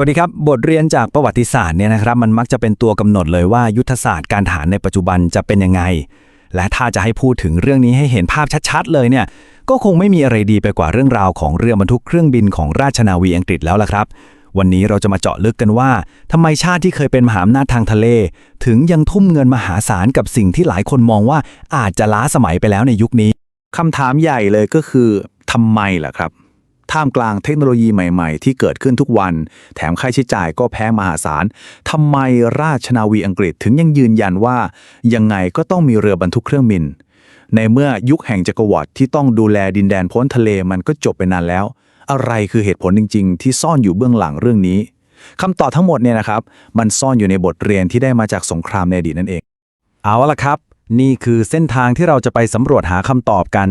วัสดีครับ บทเรียนจากประวัติศาสตร์เนี่ยนะครับมันมักจะเป็นตัวกำหนดเลยว่ายุทธศาสตร์การทหารในปัจจุบันจะเป็นยังไง และถ้าจะให้พูดถึงเรื่องนี้ให้เห็นภาพชัดๆ เลยเนี่ยก็คงไม่มีอะไรดีไปกว่าเรื่องราวของเรือบรรทุกเครื่องบินของราชนาวีอังกฤษแล้วล่ะครับ วันนี้เราจะมาเจาะลึกกันว่าทำไมชาติที่เคยเป็นมหาอำนาจทางทะเล ถึงยังทุ่มเงินมหาศาลกับสิ่งที่หลายคนมองว่าอาจจะล้าสมัยไปแล้วในยุคนี้คำถามใหญ่เลยก็คือทำไมล่ะครับ ท่ามกลางเทคโนโลยีใหม่ๆ ที่เกิดขึ้นทุกวัน แถมค่าใช้จ่ายก็แพงมหาศาลทำไมราชนาวีอังกฤษถึงยังยืนยันว่า ยังไงก็ต้องมีเรือบรรทุกเครื่องบิน ในเมื่อยุคแห่งจักรวรรดิที่ต้องดูแลดินแดนพ้นทะเลมันก็จบไปนานแล้ว อะไรคือเหตุผลจริง ๆ ที่ซ่อนอยู่เบื้องหลังเรื่องนี้คำตอบทั้งหมดเนี่ยนะครับ มันซ่อนอยู่ในบทเรียนที่ได้มาจากสงครามในอดีตนั่นเอง เอาละครับ นี่คือเส้นทางที่เราจะไปสำรวจหาคำตอบกัน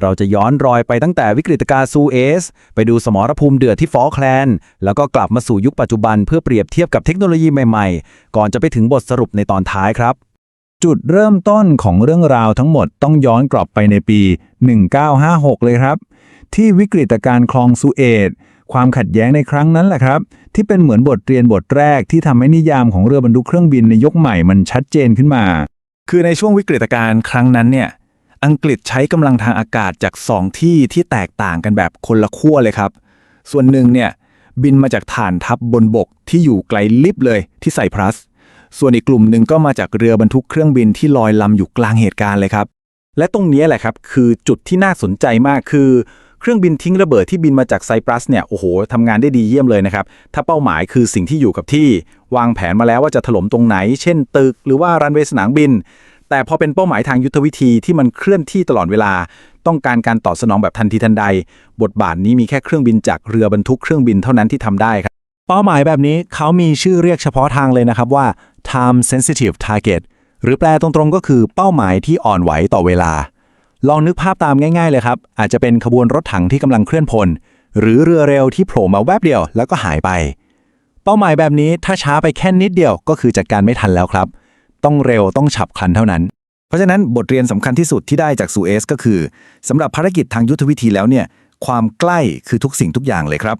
เราจะย้อนรอยไปตั้งแต่วิกฤตการณ์ซูเอส ไปดูสมรภูมิเดือดที่ฟอแคลน แล้วก็กลับมาสู่ยุคปัจจุบันเพื่อเปรียบเทียบกับเทคโนโลยีใหม่ๆ ก่อนจะไปถึงบทสรุปในตอนท้ายครับ จุดเริ่มต้นของเรื่องราวทั้งหมดต้องย้อนกลับไปในปี 1956 เลยครับ ที่วิกฤตการณ์คลองสุเอตความขัดแย้งในครั้งนั้นแหละครับ ที่เป็นเหมือนบทเรียนบทแรกที่ทำให้นิยามของเรือบรรทุกเครื่องบินในยุคใหม่มันชัดเจนขึ้นมา คือในช่วงวิกฤตการณ์ครั้งนั้นเนี่ย อังกฤษใช้กำลังทางอากาศจาก 2 ที่ที่แตกต่างกันแบบคนละขั้วเลยครับ ส่วนหนึ่งเนี่ยบินมาจากฐานทัพบบนบกที่อยู่ไกลลิบเลยที่ไซปรัส ส่วนอีกกลุ่มหนึ่งก็มาจากเรือบรรทุกเครื่องบินที่ลอยลำอยู่กลางเหตุการณ์เลยครับ และตรงนี้แหละครับคือจุดที่น่าสนใจมากคือเครื่องบินทิ้งระเบิดที่บินมาจากไซปรัสเนี่ยโอ้โหทำงานได้ดีเยี่ยมเลยนะครับ ถ้าเป้าหมายคือสิ่งที่อยู่กับที่ วางแผนมาแล้วว่าจะถล่มตรงไหน เช่นตึก หรือว่ารันเวย์สนามบิน แต่พอเป็นเป้าหมายทางยุทธวิธีที่มันเคลื่อนที่ตลอดเวลา ต้องการการตอบสนองแบบทันทีทันใด บทบาทนี้มีแค่เครื่องบินจากเรือบรรทุกเครื่องบินเท่านั้นที่ทำได้ครับ เป้าหมายแบบนี้เขามีชื่อเรียกเฉพาะทางเลยนะครับว่า time sensitive target หรือแปลตรงๆก็คือเป้าหมายที่อ่อนไหวต่อเวลา ลองนึกภาพตามง่ายๆเลยครับ อาจจะเป็นขบวนรถถังที่กำลังเคลื่อนพล หรือเรือเร็วที่โผล่มาแวบเดียวแล้วก็หายไป เป้าหมายแบบนี้ถ้าช้าไปแค่นิดเดียวก็คือจัดการไม่ทันแล้วครับ ต้องเร็วต้องฉับพลันเท่านั้น เพราะฉะนั้นบทเรียนสำคัญที่สุดที่ได้จากซูเอสก็คือสำหรับภารกิจทางยุทธวิธีแล้วเนี่ยความใกล้คือทุกสิ่งทุกอย่างเลยครับ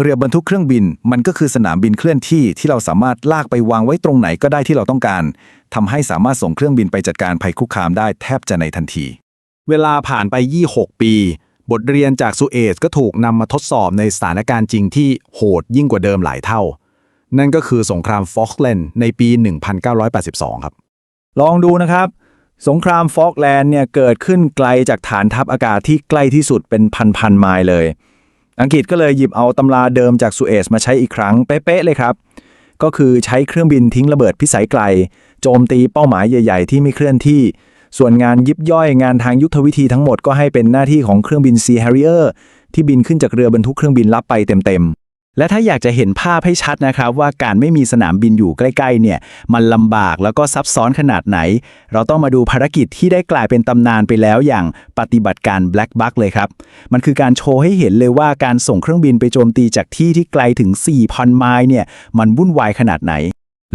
เรือบรรทุกเครื่องบินมันก็คือสนามบินเคลื่อนที่ที่เราสามารถลากไปวางไว้ตรงไหนก็ได้ที่เราต้องการทำให้สามารถส่งเครื่องบินไปจัดการภัยคุกคามได้แทบจะในทันที เวลาผ่านไป 26 ปี บทเรียนจากซูเอสก็ถูกนำมาทดสอบในสถานการณ์จริงที่โหดยิ่งกว่าเดิมหลายเท่า นั่นก็คือสงครามฟอกแลนด์ในปี 1982 ครับ ลองดูนะครับ สงครามฟอกแลนด์เนี่ยเกิดขึ้นไกลจากฐานทัพอากาศที่ใกล้ที่สุดเป็นพันๆไมล์เลย อังกฤษก็เลยหยิบเอาตำราเดิมจากสุเอซมาใช้อีกครั้งเป๊ะๆเลยครับ ก็คือใช้เครื่องบินทิ้งระเบิดพิสัยไกล โจมตีเป้าหมายใหญ่ ๆ ที่ไม่เคลื่อนที่ ส่วนงานยิบย่อยงานทางยุทธวิธีทั้งหมดก็ให้เป็นหน้าที่ของเครื่องบิน Sea Harrier ที่บินขึ้นจากเรือบรรทุกเครื่องบินลับไปเต็มๆ และถ้าอยากจะเห็นภาพให้ชัดนะครับ ว่าการไม่มีสนามบินอยู่ใกล้ๆเนี่ยมันลำบากแล้วก็ซับซ้อนขนาดไหน เราต้องมาดูภารกิจที่ได้กลายเป็นตำนานไปแล้วอย่างปฏิบัติการ Black Buck เลยครับ มันคือการโชว์ให้เห็นเลยว่าการส่งเครื่องบินไปโจมตีจากที่ที่ไกลถึง 4,000 ไมล์เนี่ยมันวุ่นวายขนาดไหน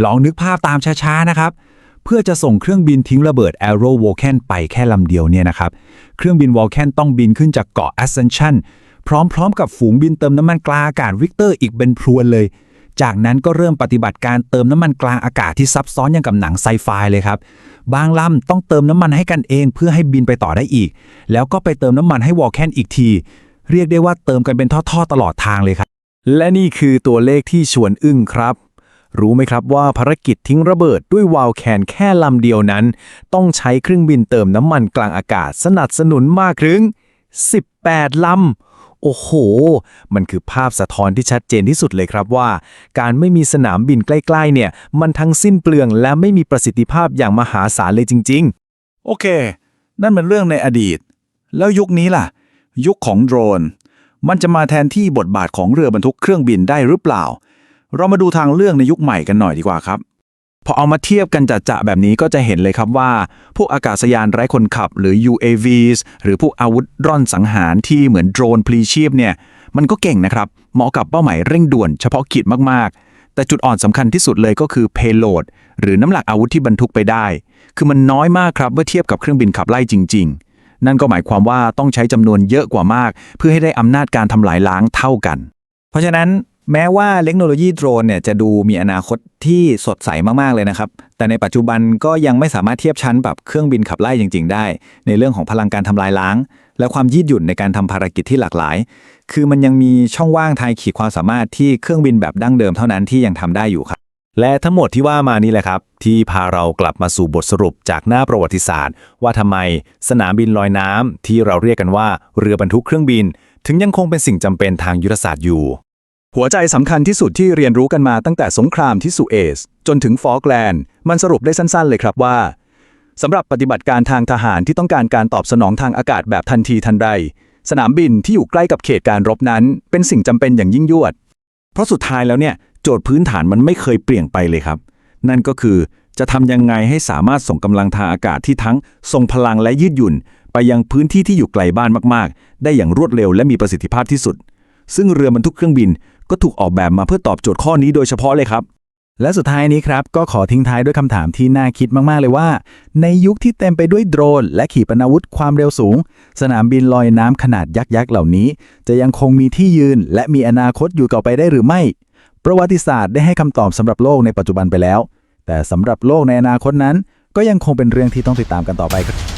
ลองนึกภาพตามช้าๆนะครับเพื่อจะส่งเครื่องบินทิ้งระเบิด Arrow Vulcan ไปแค่ลำเดียวเนี่ยนะครับ เครื่องบิน Vulcan ต้องบินขึ้นจากเกาะ Ascension พร้อมๆ กับฝูงบินเติมน้ำมันกลางอากาศวิกเตอร์อีกเป็นพรวนเลย จากนั้นก็เริ่มปฏิบัติการเติมน้ำมันกลางอากาศที่ซับซ้อนอย่างกับหนังไซไฟเลยครับ บางลำต้องเติมน้ำมันให้กันเองเพื่อให้บินไปต่อได้อีก แล้วก็ไปเติมน้ำมันให้ Vulcan อีกที เรียกได้ว่าเติมกันเป็นท่อๆตลอดทางเลยครับ และนี่คือตัวเลขที่ชวนอึ้งครับรู้ไหมครับว่าภารกิจทิ้งระเบิดด้วยวาล์วแคนแค่ลำเดียวนั้น ต้องใช้เครื่องบินเติมน้ำมันกลางอากาศสนับสนุนมากถึง 18 ลำ โอ้โห มันคือภาพสะท้อนที่ชัดเจนที่สุดเลยครับว่า การไม่มีสนามบินใกล้ๆเนี่ย มันทั้งสิ้นเปลืองและไม่มีประสิทธิภาพอย่างมหาศาลเลยจริง ๆ โอเค นั่นเป็นเรื่องในอดีต แล้วยุคนี้ล่ะ ยุคของโดรน มันจะมาแทนที่บทบาทของเรือบรรทุกเครื่องบินได้หรือเปล่า เรามาดูทางเรื่องในยุคใหม่กันหน่อยดีกว่าครับ พอเอามาเทียบกันจะๆแบบนี้ก็จะเห็นเลยครับว่า พวกอากาศยานไร้คนขับหรือ UAVs หรือพวกอาวุธร่อนสังหารที่เหมือนโดรนพลีชีพเนี่ยมันก็เก่งนะครับ เหมาะกับเป้าหมายเร่งด่วนเฉพาะกิจมาก ๆ แต่จุดอ่อนสำคัญที่สุดเลยก็คือ payload หรือน้ำหนักอาวุธที่บรรทุกไปได้ คือมันน้อยมากครับเมื่อเทียบกับเครื่องบินขับไล่จริง ๆ นั่นก็หมายความว่าต้องใช้จำนวนเยอะกว่ามาก เพื่อให้ได้อำนาจการทำลายล้างเท่ากัน เพราะฉะนั้น แม้ว่าเทคโนโลยีโดรนเนี่ยจะดูมีอนาคตที่สดใสมากๆเลยนะครับ แต่ในปัจจุบันก็ยังไม่สามารถเทียบชั้นแบบเครื่องบินขับไล่จริง ๆ ได้ ในเรื่องของพลังการทำลายล้าง และความยืดหยุ่นในการทำภารกิจที่หลากหลาย คือมันยังมีช่องว่างทายขีดความสามารถที่เครื่องบินแบบดั้งเดิมเท่านั้นที่ยังทำได้อยู่ครับ และทั้งหมดที่ว่ามานี่แหละครับ ที่พาเรากลับมาสู่บทสรุปจากหน้าประวัติศาสตร์ ว่าทำไมสนามบินลอยน้ำที่เราเรียกกันว่าเรือบรรทุกเครื่องบิน ถึงยังคงเป็นสิ่งจำเป็นทางยุทธศาสตร์อยู่ หัวใจสำคัญที่สุดที่เรียนรู้กันมาตั้งแต่สงครามที่สุเอซจนถึงฟอล์กแลนด์ มันสรุปได้สั้นๆเลยครับว่าสำหรับปฏิบัติการทางทหารที่ต้องการการตอบสนองทางอากาศแบบทันทีทันใด สนามบินที่อยู่ใกล้กับเขตการรบนั้น เป็นสิ่งจำเป็นอย่างยิ่งยวด เพราะสุดท้ายแล้วเนี่ยโจทย์พื้นฐานมันไม่เคยเปลี่ยนไปเลยครับ นั่นก็คือจะทำยังไงให้สามารถส่งกำลังทางอากาศที่ทั้งทรงพลังและยืดหยุ่น ไปยังพื้นที่ที่อยู่ไกลบ้านมากๆ ได้อย่างรวดเร็วและมีประสิทธิภาพที่สุด ซึ่งเรือบรรทุกเครื่องบิน ก็ถูกออกแบบมาเพื่อตอบโจทย์ข้อนี้โดยเฉพาะเลยครับ และสุดท้ายนี้ครับ ก็ขอทิ้งท้ายด้วยคำถามที่น่าคิดมาก ๆ เลยว่า ในยุคที่เต็มไปด้วยโดรน และขีปนาวุธความเร็วสูง สนามบินลอยน้ำขนาดยักษ์ๆเหล่านี้ จะยังคงมีที่ยืน และมีอนาคตอยู่ต่อไปได้หรือไม่ ประวัติศาสตร์ได้ให้คำตอบสำหรับโลกในปัจจุบันไปแล้ว แต่สำหรับโลกในอนาคตนั้น ก็ยังคงเป็นเรื่องที่ต้องติดตามกันต่อไปครับ